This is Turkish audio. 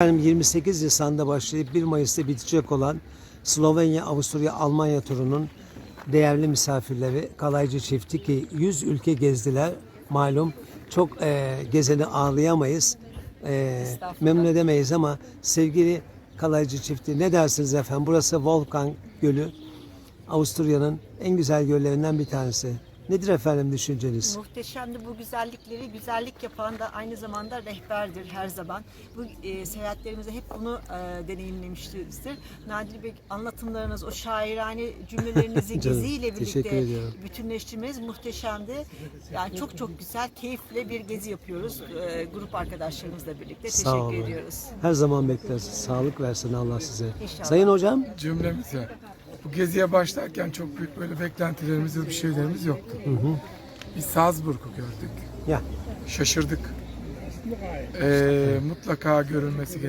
Efendim 28 Nisan'da başlayıp 1 Mayıs'ta bitecek olan Slovenya, Avusturya, Almanya turunun değerli misafirleri Kalaycı çifti ki 100 ülke gezdiler. Malum çok e, gezeni ağırlayamayız. E, memnun edemeyiz ama sevgili Kalaycı çifti ne dersiniz efendim? Burası Volkan Gölü. Avusturya'nın en güzel göllerinden bir tanesi. Nedir efendim düşünceniz? Muhteşemdi bu güzellikleri. Güzellik yapan da aynı zamanda rehberdir her zaman. Bu e, seyahatlerimizde hep bunu e, deneyimlemişizdir. Nadir Bey anlatımlarınız, o şairane cümlelerinizi Canım, geziyle teşekkür birlikte ediyorum. bütünleştirmeniz muhteşemdi. Yani çok çok güzel, keyifle bir gezi yapıyoruz. E, grup arkadaşlarımızla birlikte. Sağ Teşekkür olun. ediyoruz. Her zaman bekleriz. Sağlık versin Allah size. İnşallah. Sayın hocam cümlemize. Bu geziye başlarken çok büyük böyle beklentilerimiz ya da bir şeylerimiz yoktu. Biz Salzburg'u gördük. ya Şaşırdık. Ee, mutlaka görülmesi